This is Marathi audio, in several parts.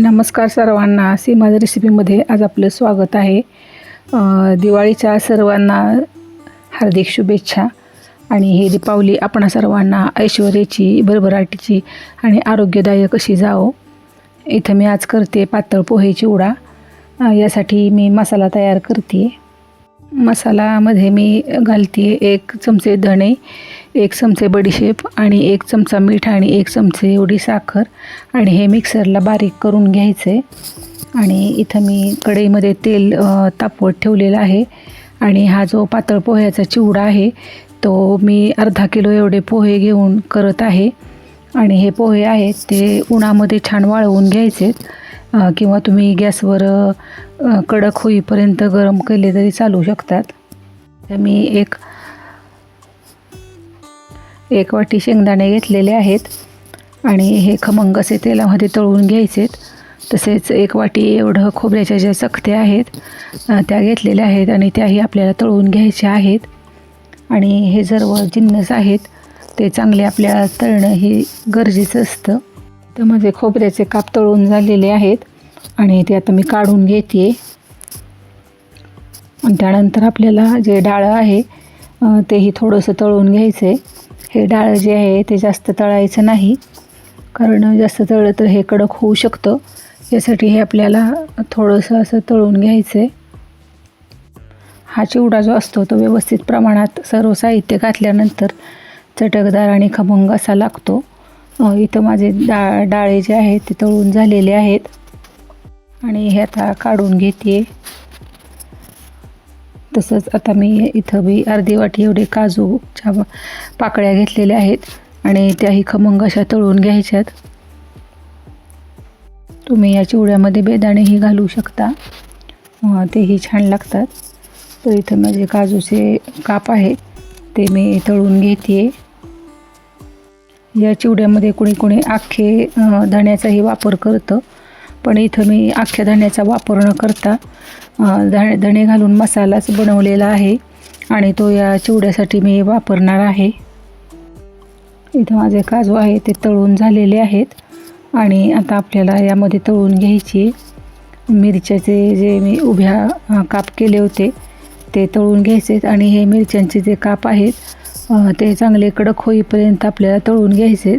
नमस्कार सर्वांना. सीमाज रेसिपीमध्ये आज आपलं स्वागत आहे. दिवाळीच्या सर्वांना हार्दिक शुभेच्छा. आणि ही दीपावली आपणा सर्वांना ऐश्वर्याची भरभराटीची आणि आरोग्यदायक अशी जावो. इथं मी आज करते पातळ पोहे चिवडा यासाठी मी मसाला तयार करते. मसालामध्ये मी घालते एक चमचे धणे एक चमचे बडीशेप आणि एक चमचा मीठ आणि एक चमचे एवढी साखर. आणि हे मिक्सरला बारीक करून घ्यायचे. आणि इथं मी कढईमध्ये तेल तापवत ठेवलेलं आहे. आणि हा जो पातळ पोह्याचा चिवडा आहे तो मी अर्धा किलो एवढे पोहे घेऊन करत आहे. आणि हे पोहे आहेत ते उन्हामध्ये छान वाळवून घ्यायचे आहेत किंवा तुम्ही गॅसवर कडक होईपर्यंत गरम केले तरी चालू शकतात. तर मी एक एक वाटी शेंगदाणे घेतलेले आहेत आणि हे खमंग असे तेलामध्ये तळून घ्यायचेत तसेच एक वाटी एवढं खोबऱ्याच्या ज्या चकत्या आहेत त्या घेतलेल्या आहेत आणि त्याही आपल्याला तळून घ्यायच्या आहेत. आणि हे सर्व जिन्नस आहेत ते चांगले आपल्याला तळणं हे गरजेचं असतं. तर माझे खोबऱ्याचे काप तळून झालेले आहेत आणि ते आता मी काढून घेते. आणि त्यानंतर आपल्याला जे डाळं आहे तेही थोडंसं तळून घ्यायचं आहे हे डाळ जे आहे ते जास्त तळायचं नाही कारण जास्त तळलं तर हे कडक होऊ शकतं. यासाठी हे आपल्याला थोडंसं असं तळून घ्यायचं आहे हा चिवडा जो असतो तो व्यवस्थित प्रमाणात सर्व साहित्य घातल्यानंतर चटकदार आणि खमंग असा लागतो. इथं माझे डा डाळे जे आहेत ते तळून झालेले आहेत. आणि हे आता काढून घेते. तसंच आता मी इथं बी अर्धी वाटी एवढे काजूच्या पाकळ्या घेतलेल्या आहेत. आणि त्याही खमंग अशा तळून घ्यायच्यात. तुम्ही या चिवड्यामध्ये बेदाणेही घालू शकता. तेही छान लागतात. तर इथं माझे काजूचे काप आहे ते मी तळून घेते. या चिवड्यामध्ये कोणी कोणी अख्खे धण्याचाही वापर करतं. पण इथं मी अख्ख्या धण्याचा वापर न करता अं, धणे धणे घालून मसालाच बनवलेला आहे आणि तो या चिवड्यासाठी मी वापरणार आहे. इथं माझे काजू आहे ते तळून झालेले आहेत आणि आता आपल्याला यामध्ये तळून घ्यायची मिरच्याचे जे मी उभ्या काप केले होते ते तळून घ्यायचे आणि हे मिरच्यांचे जे काप आहेत ते चांगले कडक होईपर्यंत आपल्याला तळून घ्यायचे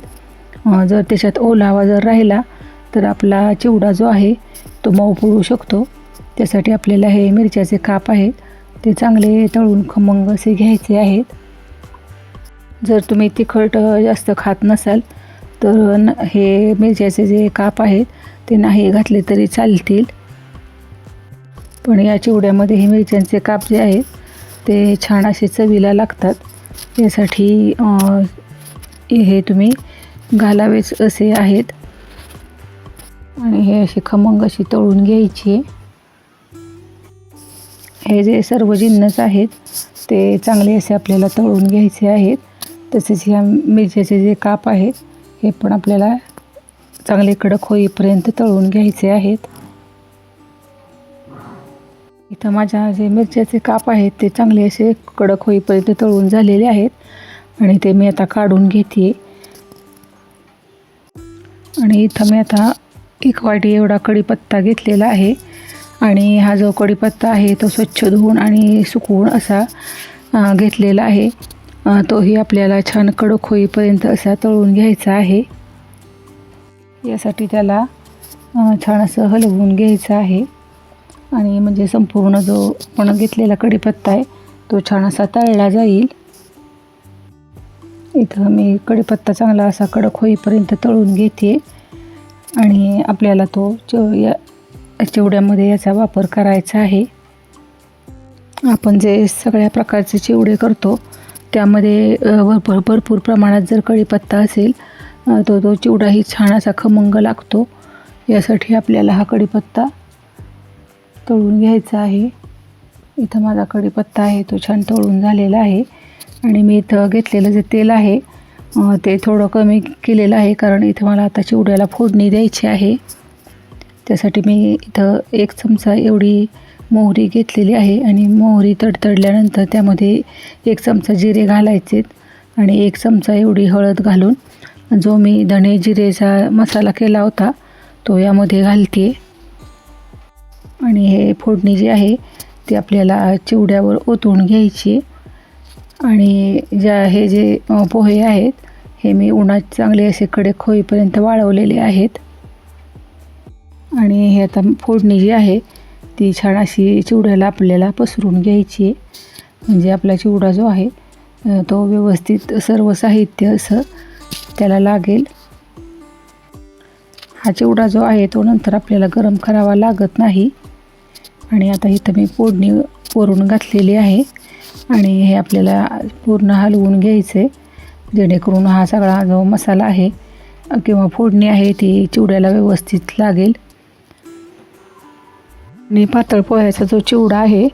जर त्याच्यात ओलावा जर राहिला तर आपला चिवडा जो आहे तो मऊ पडू शकतो. त्यासाठी आपल्याला हे मिरच्याचे काप आहेत. ते चांगले तळून खमंग असे घ्यायचे आहेत. जर तुम्ही तिखट जास्त खात नसाल तर न हे मिरच्याचे जे काप आहेत ते नाही घातले तरी चालतील. पण या चिवड्यामध्ये हे मिरच्यांचे काप जे आहेत ते छान असे चवीला लागतात. यासाठी हे तुम्ही घालावेच असे आहेत. आणि हे असे खमंग अशी तळून घ्यायची. हे जे सर्व जिन्नस आहेत ते चांगले असे आपल्याला तळून घ्यायचे आहेत. तसेच ह्या मिरच्याचे जे काप आहेत हे पण आपल्याला चांगले कडक होईपर्यंत तळून घ्यायचे आहेत. इथं माझ्या जे मिरच्याचे काप आहेत ते चांगले असे कडक होईपर्यंत तळून झालेले आहेत. आणि ते मी आता काढून घेते आणि इथं मी आता एक वाटी एवढा कढीपत्ता घेतलेला आहे. आणि हा जो कढीपत्ता आहे तो स्वच्छ धुवून आणि सुकवून असा घेतलेला आहे. तोही आपल्याला छान कडक होईपर्यंत असा तळून घ्यायचा आहे. यासाठी त्याला छान असं हलवून घ्यायचं आहे. आणि म्हणजे संपूर्ण जो आपण घेतलेला कढीपत्ता आहे तो छान असा तळला जाईल. इथं मी कढीपत्ता चांगला असा कडक होईपर्यंत तळून घेते. आणि आपल्याला तो च या चिवड्यामध्ये याचा वापर करायचा आहे. आपण जे सगळ्या प्रकारचे चिवडे करतो त्यामध्ये अ, भरपूर भरपूर प्रमाणात जर कढीपत्ता असेल तर तो तो चिवडाही छान असा खमंग लागतो. यासाठी आपल्याला हा कढीपत्ता तळून घ्यायचं आहे. इथं माझा कढीपत्ता आहे तो छान तळून झालेला आहे. आणि मी इथं घेतलेलं जे तेल आहे ते थोडं कमी केलेलं आहे कारण इथं मला आता चिवड्याला फोडणी द्यायची आहे. त्यासाठी मी इथं एक चमचा एवढी मोहरी घेतलेली आहे आणि मोहरी तडतडल्यानंतर त्यामध्ये एक चमचा जिरे घालायचे आणि एक चमचा एवढी हळद घालून जो मी धणे जिरेचा मसाला केला होता तो यामध्ये घालते. आणि हे फोडणी जी आहे ती आपल्याला चिवड्यावर ओतून घ्यायची आणि ज्या हे जे पोहे आहेत हे मी उन्हात चांगले असे कडक होईपर्यंत वाळवलेले आहेत. आणि हे आता फोडणी जी आहे ती छान अशी चिवड्याला आपल्याला पसरून घ्यायची आहे. म्हणजे आपला चिवडा जो आहे तो व्यवस्थित सर्व साहित्य असं त्याला लागेल. हा चिवडा जो आहे तो नंतर आपल्याला गरम करावा लागत नाही. आणि आता इथं मी फोडणी वरून घातलेली आहे आणि हे आपल्याला पूर्ण हलवून घ्यायचं आहे जेणेकरून हा सगळा जो मसाला आहे किंवा फोडणी आहे ती चिवड्याला व्यवस्थित लागेल. आणि पातळ पोह्याचा जो चिवडा आहे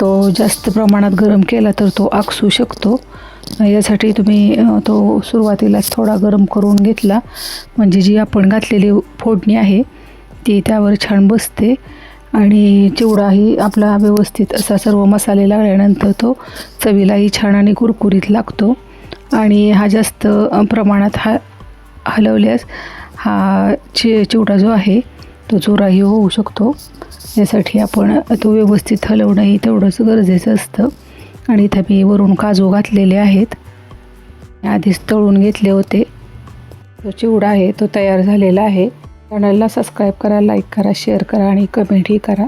तो जास्त प्रमाणात गरम केला तर तो आकसू शकतो. यासाठी तुम्ही तो सुरुवातीलाच थोडा गरम करून घेतला. म्हणजे जी आपण घातलेली फोडणी आहे ती त्यावर छान बसते. आणि चिवडाही आपला व्यवस्थित असा सर्व मसाले लागल्यानंतर तो चवीलाही छान आणि कुरकुरीत लागतो. आणि हा जास्त प्रमाणात हा हलवल्यास हा चि चिवडा जो आहे तो चोराही होऊ शकतो. यासाठी आपण तो व्यवस्थित हलवणंही तेवढंच गरजेचं असतं. आणि इथं मी वरून काजू घातलेले आहेत. आधीच तळून घेतले होते. तो चिवडा आहे तो तयार झालेला आहे. चॅनलला सबस्क्राईब करा लाईक करा शेअर करा आणि कमेंटही करा.